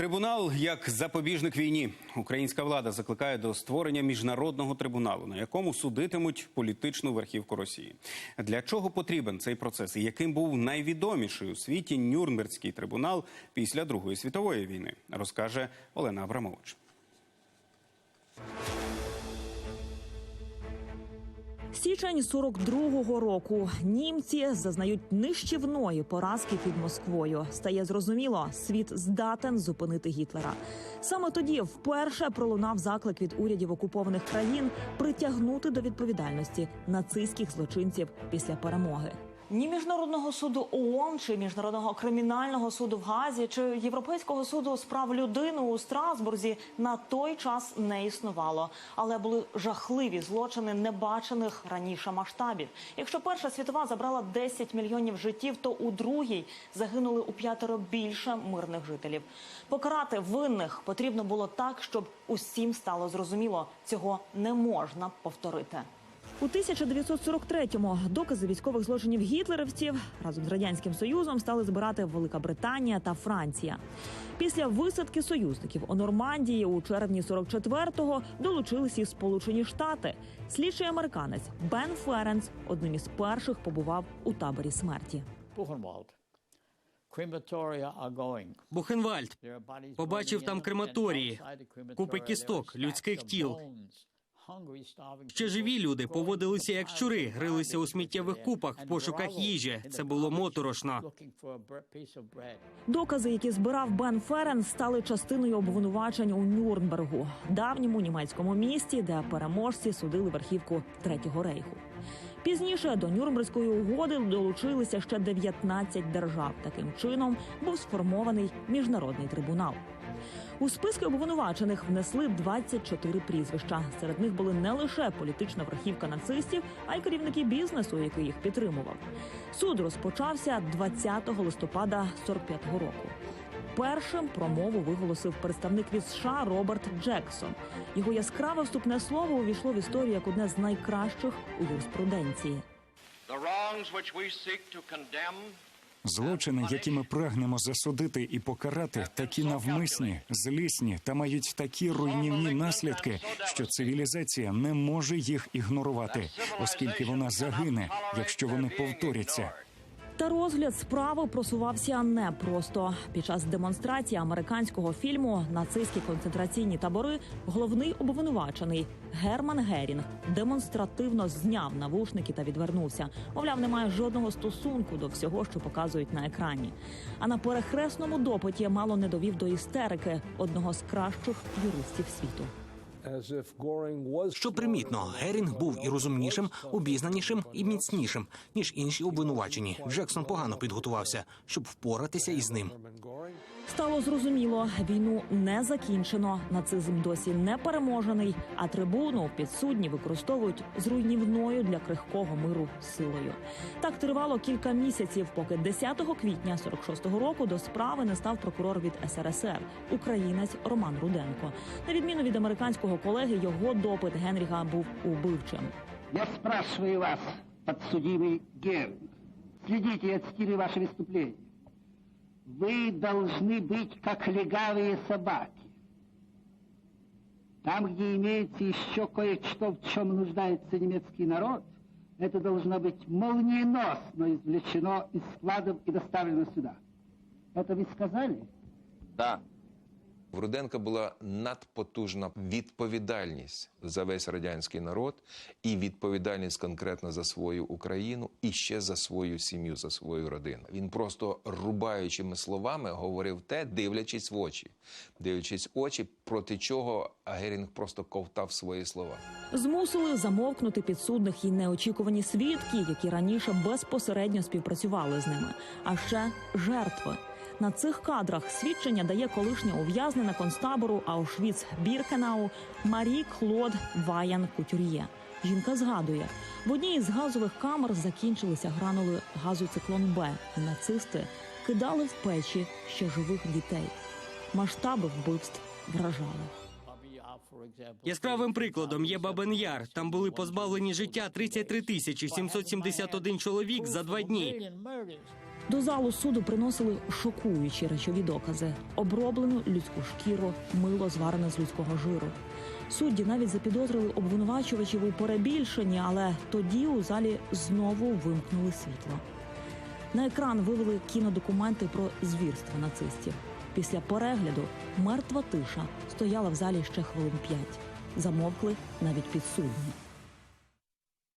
Трибунал як запобіжник війні. Українська влада закликає до створення міжнародного трибуналу, на якому судитимуть політичну верхівку Росії. Для чого потрібен цей процес? І яким був найвідоміший у світі Нюрнберзький трибунал після Другої світової війни, розкаже Олена Абрамович. Січень 42-го року німці зазнають нищівної поразки під Москвою. Стає зрозуміло, світ здатен зупинити Гітлера. Саме тоді вперше пролунав заклик від урядів окупованих країн притягнути до відповідальності нацистських злочинців після перемоги. Ні міжнародного суду ООН, чи міжнародного кримінального суду в Газі, чи Європейського суду з прав людини у Страсбурзі на той час не існувало, але були жахливі злочини небачених раніше масштабів. Якщо Перша світова забрала 10 мільйонів життів, то у другій загинули у п'ятеро більше мирних жителів. Покарати винних потрібно було так, щоб усім стало зрозуміло, цього не можна повторити. У 1943-му докази військових злочинів гітлерівців разом з радянським союзом стали збирати Велика Британія та Франція. Після висадки союзників у Нормандії у червні 44-го долучилися і Сполучені Штати. Слідчий американець Бен Ференс одним із перших побував у таборі смерті. Бухенвальд. Побачив там крематорії, купи кісток, людських тіл. Ще живі люди поводилися як щури, грилися у сміттєвих купах в пошуках їжі. Це було моторошно. Докази, які збирав Бен Ферен, стали частиною обвинувачень у Нюрнбергу, давньому німецькому місті, де переможці судили верхівку Третього рейху. Пізніше до Нюрнберзької угоди долучилися ще 19 держав. Таким чином був сформований міжнародний трибунал. У списки обвинувачених внесли 24 прізвища. Серед них були не лише політична верхівка нацистів, а й керівники бізнесу, який їх підтримував. Суд розпочався 20 листопада 45-го року. Першим промову виголосив представник від США Роберт Джексон. Його яскраве вступне слово увійшло в історію як одне з найкращих у юриспруденції. The wrongs which we seek to condemn Злочини, які ми прагнемо засудити і покарати, такі навмисні, злісні та мають такі руйнівні наслідки, що цивілізація не може їх ігнорувати, оскільки вона загине, якщо вони повторяться. Та розгляд справи просувався непросто. Під час демонстрації американського фільму Нацистські концентраційні табори головний обвинувачений Герман Герінг демонстративно зняв навушники та відвернувся. Мовляв, не має жодного стосунку до всього, що показують на екрані. А на перехресному допиті мало не довів до істерики одного з кращих юристів світу. Що примітно, Герінг був і розумнішим, обізнанішим і міцнішим ніж інші обвинувачені. Джексон погано підготувався, щоб впоратися із ним. Стало зрозуміло, війну не закінчено. Нацизм досі не переможений, а трибуну підсудні використовують з руйнівною для крихкого миру силою. Так тривало кілька місяців, поки 10 квітня 46-го року до справи не став прокурор від СРСР, українець Роман Руденко. На відміну від американського колеги, його допит Генріха був убивчим. Я спрашиваю вас, подсудимый Герн, следите и отстили ваши выступления. Вы должны быть как легавые собаки. Там, где имеется еще кое-что, в чем нуждается немецкий народ, это должно быть молниеносно извлечено из складов и доставлено сюда. Это вы сказали? Да. В Руденка була надпотужна відповідальність за весь радянський народ і відповідальність конкретно за свою Україну і ще за свою сім'ю, за свою родину. Він просто рубаючими словами говорив те, дивлячись в очі, дивлячись в очі, проти чого Герінг просто ковтав свої слова. Змусили замовкнути підсудних і неочікувані свідки, які раніше безпосередньо співпрацювали з ними. А ще жертви. На цих кадрах свідчення дає колишня ув'язнена концтабору Аушвіц Біркенау Марі Клод Ваян Кутюр'є. Жінка згадує, в одній із газових камер закінчилися гранули газу циклон Б, і нацисти кидали в печі ще живих дітей. Масштаби вбивств вражали. Яскравим прикладом є Бабин Яр. Там були позбавлені життя 33 тисячі 771 чоловік за два дні. До залу суду приносили шокуючі речові докази: оброблену людську шкіру, мило зварене з людського жиру. Судді навіть запідозрили обвинувачувачів у перебільшенні, але тоді у залі знову вимкнули світло. На екран вивели кінодокументи про звірства нацистів. Після перегляду мертва тиша стояла в залі ще хвилин п'ять. Замовкли навіть підсудні.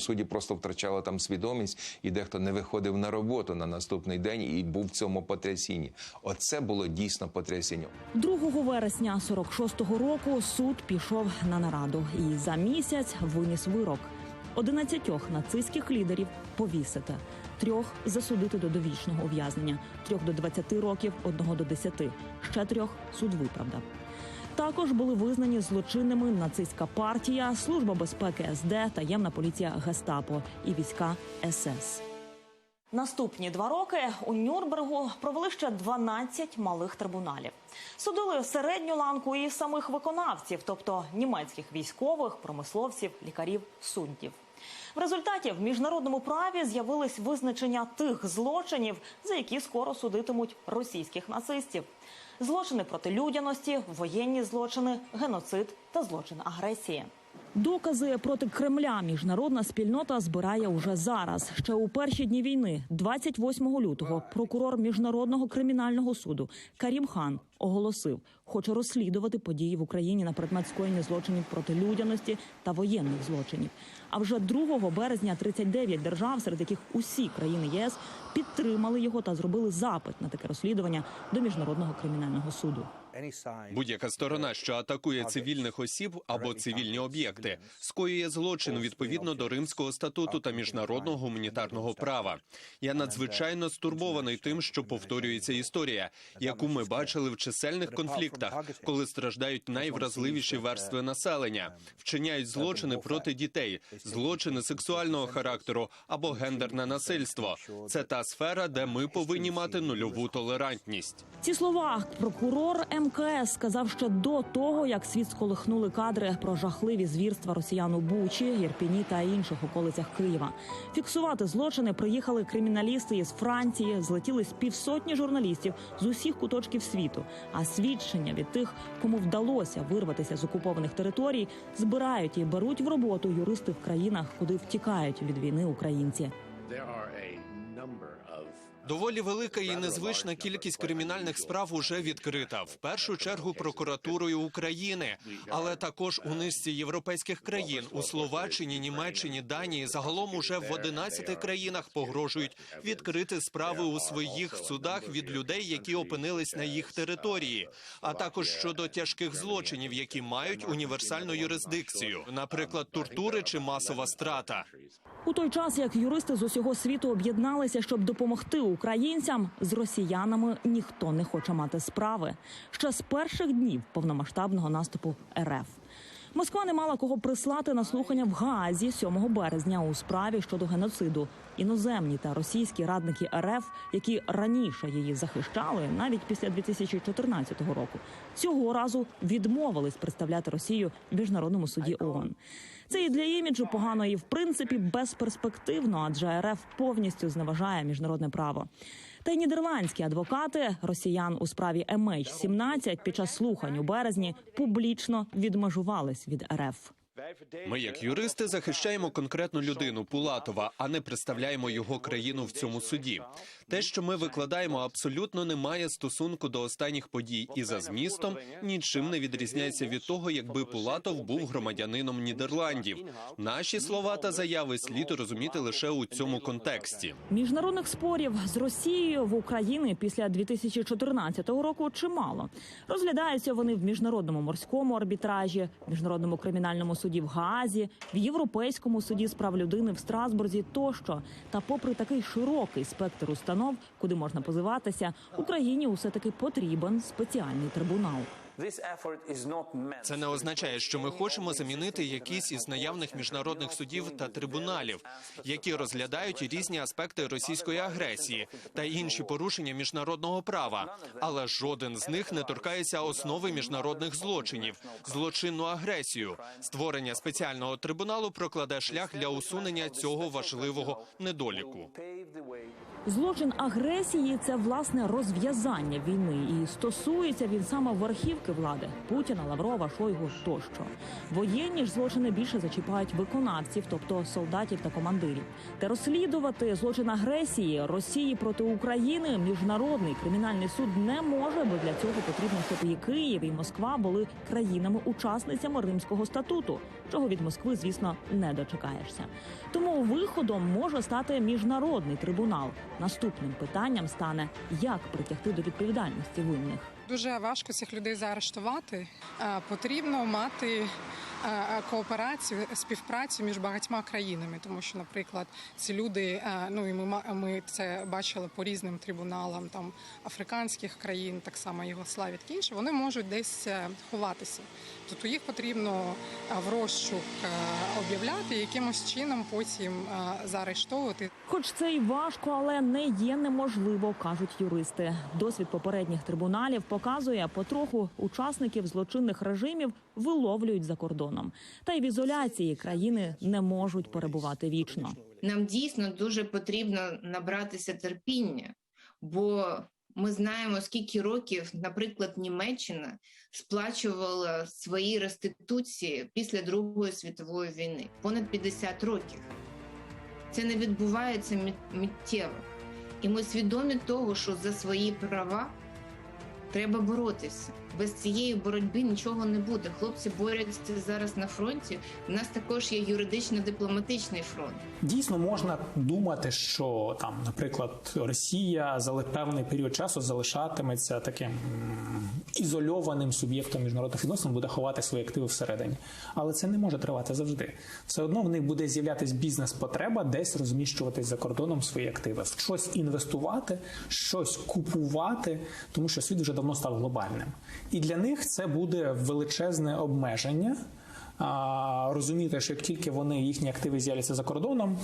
Судді просто втрачали там свідомість, і дехто не виходив на роботу на наступний день і був в цьому потрясінні. Оце було дійсно потрясіння. 2 вересня 46-го року суд пішов на нараду і за місяць виніс вирок. 11 нацистських лідерів повісити, трьох засудити до довічного ув'язнення, трьох до 20 років, одного до 10, ще трьох суд виправдав. Також були визнані злочинними нацистська партія, служба безпеки СД, таємна поліція Гестапо і війська СС. Наступні два роки у Нюрнбергу провели ще 12 малих трибуналів. Судили середню ланку і самих виконавців, тобто німецьких військових, промисловців, лікарів, суддів. В результаті в міжнародному праві з'явились визначення тих злочинів, за які скоро судитимуть російських нацистів: злочини проти людяності, воєнні злочини, геноцид та злочин агресії. Докази проти Кремля міжнародна спільнота збирає уже зараз. Ще у перші дні війни, 28 лютого, прокурор міжнародного кримінального суду Карім Хан оголосив, хоче розслідувати події в Україні на предмет скоєння злочинів проти людяності та воєнних злочинів. А вже 2 березня 39 держав, серед яких усі країни ЄС, підтримали його та зробили запит на таке розслідування до міжнародного кримінального суду. Будь-яка сторона, що атакує цивільних осіб або цивільні об'єкти, скоює злочин відповідно до Римського статуту та міжнародного гуманітарного права. Я надзвичайно стурбований тим, що повторюється історія, яку ми бачили в чисельних конфліктах, коли страждають найвразливіші верстви населення, вчиняють злочини проти дітей, злочини сексуального характеру або гендерне насильство. Це та сфера, де ми повинні мати нульову толерантність. Ці слова прокурор МКС сказав ще до того, як світ сколихнули кадри про жахливі звірства росіян у Бучі, Єрпіні та інших околицях Києва. Фіксувати злочини приїхали криміналісти із Франції, злетіли з півсотні журналістів з усіх куточків світу. А свідчення від тих, кому вдалося вирватися з окупованих територій, збирають і беруть в роботу юристи в країнах, куди втікають від війни українці. Доволі велика і незвична кількість кримінальних справ уже відкрита. В першу чергу прокуратурою України, але також у низці європейських країн у Словаччині, Німеччині, Данії загалом уже в 11 країнах погрожують відкрити справи у своїх судах від людей, які опинились на їх території, а також щодо тяжких злочинів, які мають універсальну юрисдикцію, наприклад, тортури чи масова страта. У той час, як юристи з усього світу об'єдналися, щоб допомогти українцям, з росіянами ніхто не хоче мати справи ще з перших днів повномасштабного наступу РФ. Москва не мала кого прислати на слухання в Гаазі 7 березня у справі щодо геноциду. Іноземні та російські радники РФ, які раніше її захищали, навіть після 2014 року, цього разу відмовились представляти Росію в міжнародному суді ООН. Це і для іміджу погано, і в принципі безперспективно, адже РФ повністю зневажає міжнародне право. Та й нідерландські адвокати росіян у справі MH17 під час слухань у березні публічно відмежувались від РФ. Ми, як юристи, захищаємо конкретну людину Пулатова, а не представляємо його країну в цьому суді. Те, що ми викладаємо, абсолютно не має стосунку до останніх подій, і за змістом нічим не відрізняється від того, якби Пулатов був громадянином Нідерландів. Наші слова та заяви слід розуміти лише у цьому контексті. Міжнародних спорів з Росією в Україні після 2014 року чимало. Розглядаються вони в міжнародному морському арбітражі, міжнародному кримінальному суді в Гаазі, в Європейському суді з прав людини в Страсбурзі тощо. Та, попри такий широкий спектр установ, куди можна позиватися, Україні усе таки потрібен спеціальний трибунал. Це не означає, що ми хочемо замінити якісь із наявних міжнародних судів та трибуналів, які розглядають різні аспекти російської агресії та інші порушення міжнародного права. Але жоден з них не торкається основи міжнародних злочинів, злочинну агресію. Створення спеціального трибуналу прокладе шлях для усунення цього важливого недоліку. Злочин агресії це власне розв'язання війни, і стосується він саме верхівки влади Путіна, Лаврова, Шойгу тощо. Воєнні ж злочини більше зачіпають виконавців, тобто солдатів та командирів. Та розслідувати злочин агресії Росії проти України міжнародний кримінальний суд не може, бо для цього потрібно, щоб і Київ, і Москва були країнами-учасницями Римського статуту, чого від Москви, звісно, не дочекаєшся. Тому виходом може стати міжнародний трибунал. Наступним питанням стане як притягти до відповідальності винних. Дуже важко цих людей заарештувати. Потрібно мати кооперацію, співпрацю між багатьма країнами, тому що, наприклад, ці люди, е, ну і ми ми це бачили по різним трибуналам там африканських країн, так само Єгославії, такі інші, вони можуть десь е, ховатися. Тобто їх потрібно е, в розшук об'являти, якимось чином потім заарештовувати. Хоч це й важко, але не є неможливо, кажуть юристи. Досвід попередніх трибуналів показує, потроху учасників злочинних режимів виловлюють за кордоном. Та й в ізоляції країни не можуть перебувати вічно. Нам дійсно дуже потрібно набратися терпіння, бо ми знаємо, скільки років, наприклад, Німеччина сплачувала свої реституції після Другої світової війни понад 50 років. Це не відбувається мит- миттєво. І ми свідомі того, що за свої права треба боротися. Без цієї боротьби нічого не буде. Хлопці борються зараз на фронті. У нас також є юридично-дипломатичний фронт. Дійсно можна думати, що там, наприклад, Росія за певний період часу залишатиметься таким ізольованим суб'єктом міжнародних відносин, буде ховати свої активи всередині. Але це не може тривати завжди. Все одно в них буде з'являтись бізнес-потреба десь розміщувати за кордоном свої активи, в щось інвестувати, щось купувати, тому що світ вже давно став глобальним. І для них це буде величезне обмеження. Розуміти, що як тільки вони їхні активи з'являться за кордоном,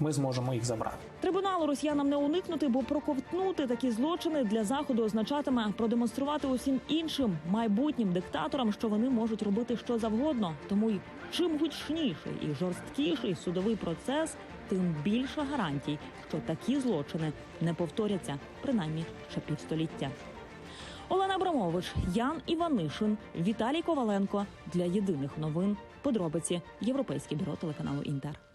ми зможемо їх забрати. Трибуналу росіянам не уникнути, бо проковтнути такі злочини для заходу означатиме продемонструвати усім іншим майбутнім диктаторам, що вони можуть робити що завгодно. Тому й чим гучніший і жорсткіший судовий процес, тим більше гарантій, що такі злочини не повторяться, принаймні ще півстоліття. Олена Абрамович, Ян Іванишин, Віталій Коваленко для єдиних новин. Подробиці Європейське бюро телеканалу Інтер.